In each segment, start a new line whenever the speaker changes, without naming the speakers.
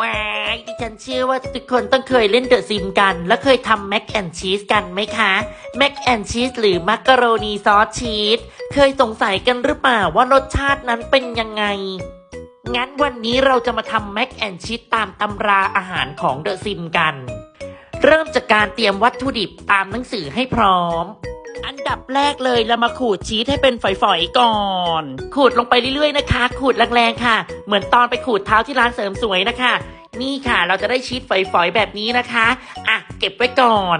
ว้ายดิฉันเชื่อว่าทุกคนต้องเคยเล่นเดอะซิมกัน และเคยทำแม็กแอนชีสกันไหมคะแม็กแอนชีสหรือมักกะโรนีซอสชีสเคยสงสัยกันหรือเปล่าว่ารสชาตินั้นเป็นยังไง งั้นวันนี้เราจะมาทำแม็กแอนชีสตามตำราอาหารของเดอะซิมกัน เริ่มจากการเตรียมวัตถุดิบตามหนังสือให้พร้อม ดับแรกเลยเรามาขูดชีสให้เป็นฝอยๆก่อน ขูดลงไปเรื่อยๆนะคะ ขูดแรงๆค่ะ เหมือนตอนไปขูดเท้าที่ร้านเสริมสวยนะคะ นี่ค่ะเราจะได้ชีสฝอยๆแบบนี้นะคะอะเก็บไว้ก่อน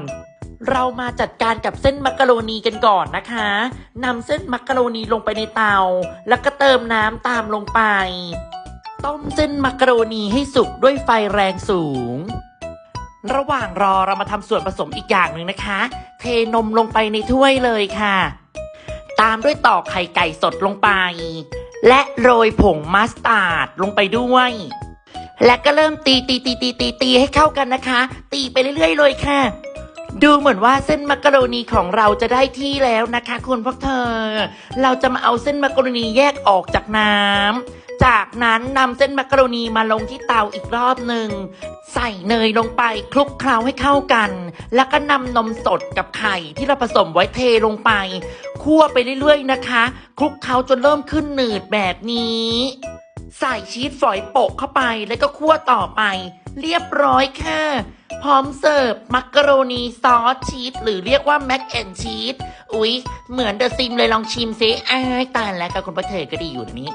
เรามาจัดการกับเส้นมักกะโรนีกันก่อนนะคะนำเส้นมักกะโรนีลงไปในเตา แล้วก็เติมน้ำตามลงไป ต้มเส้นมักกะโรนีให้สุกด้วยไฟแรงสูง ระหว่างรอเรามาทำส่วนผสมอีกอย่างหนึ่งนะคะ เทนมลงไปในถ้วยเลยค่ะ ตามด้วยตอกไข่ไก่สดลงไป และโรยผงมัสตาร์ดลงไปด้วย และก็เริ่มตีตีตีตีตีตีให้เข้ากันนะคะ ตีไปเรื่อยๆเลยค่ะ ดูเหมือนว่าเส้นมักกะโรนีของเราจะได้ที่แล้วนะคะ คุณพวกเธอ เราจะมาเอาเส้นมักกะโรนีแยกออกจากน้ำ จากนั้นนำเส้นมักกะโรนีมาลงที่เตาอีกรอบหนึ่ง ใส่เนยลงไปคลุกเคล้าให้เข้ากัน แล้วก็นำนมสดกับไข่ที่เราผสมไว้เทลงไป คั่วไปเรื่อยๆนะคะ คลุกเคล้าจนเริ่มขึ้นหนืดแบบนี้ ใส่ชีสฝอยโปะเข้าไปแล้วก็คั่วต่อไป เรียบร้อยค่ะ พร้อมเสิร์ฟ มักกะโรนีซอสชีสหรือเรียกว่าแม็กแอนชีสอุ๊ย เหมือนเดอะซิมเลยลองชิมซิอ้ายตายแล้วกับคุณประเทศก็ดีอยู่นี้